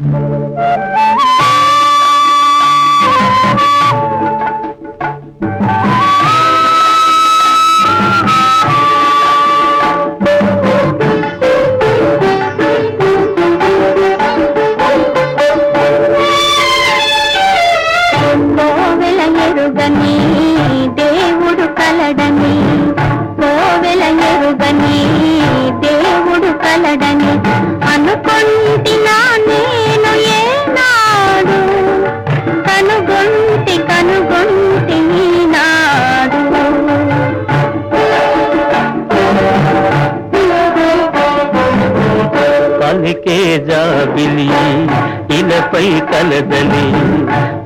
కోవెల పలికే జాబిలి ఇలపై కలదని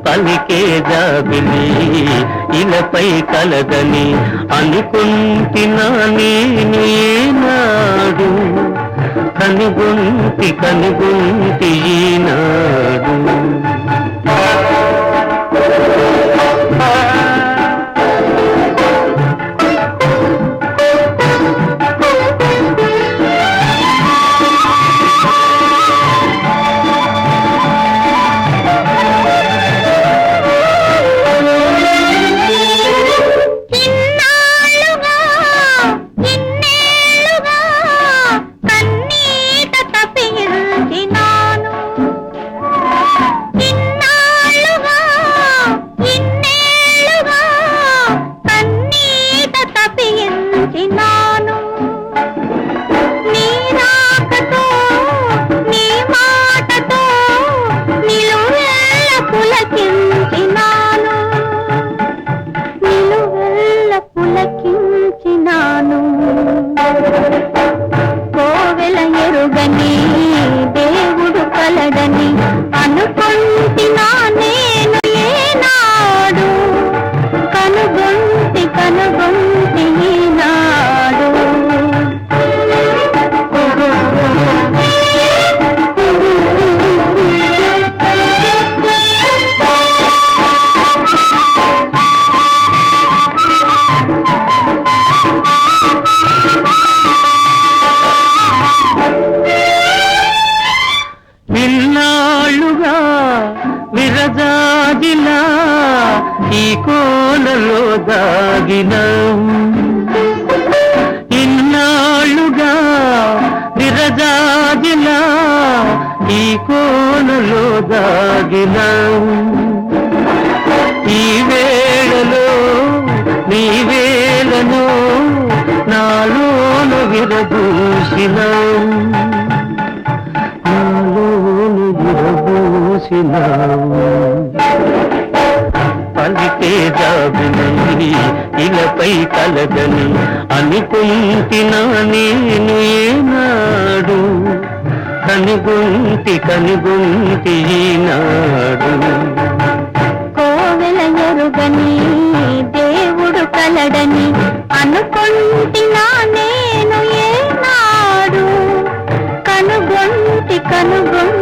పలికే జాబిలి ఇలపై కలదని అనుకుంటున్నా నేను ఏనాడు కనుగొంటి కనుగొంటి ఈనాడు. కోలలో దాగిన. ఇన్నాళ్ళుగా విరజాజిలా ఈ కోనలో దాగిన. ఈ వేళలో నీ వేళను నాలోను విరదూసినావు నాలోను విరబూసినావు పేదాగునని ఇలపై కలదని అనుకుంటినా నేను ఏనాడు? కనుగుంటి కనుగుంటి ఈనాడు. కోవెల ఎరుగని దేవుడు కలడని అనుకుంటినా నేను ఏనాడు? కనుగొంటి కనుగొంటి